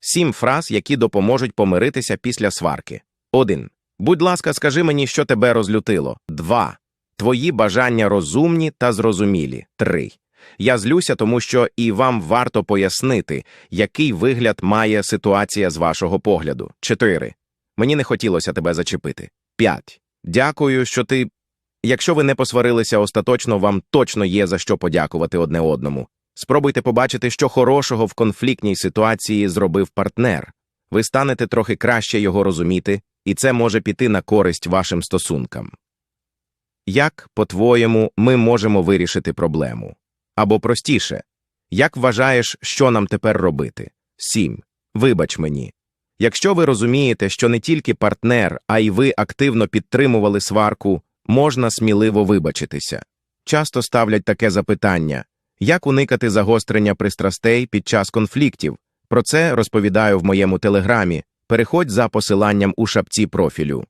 Сім фраз, які допоможуть помиритися після сварки. 1. Будь ласка, скажи мені, що тебе розлютило. 2. Твої бажання розумні та зрозумілі. 3. Я злюся, тому що і вам варто пояснити, який вигляд має ситуація з вашого погляду. 4. Мені не хотілося тебе зачепити. 5. Дякую, що ти. Якщо ви не посварилися остаточно, вам точно є за що подякувати одне одному. Спробуйте побачити, що хорошого в конфліктній ситуації зробив партнер. Ви станете трохи краще його розуміти, і це може піти на користь вашим стосункам. Як, по-твоєму, ми можемо вирішити проблему? Або простіше, як вважаєш, що нам тепер робити? 7. Вибач мені. Якщо ви розумієте, що не тільки партнер, а й ви активно підтримували сварку, можна сміливо вибачитися. Часто ставлять таке запитання як уникати загострення пристрастей під час конфліктів? Про це розповідаю в моєму телеграмі. Переходь за посиланням у шапці профілю.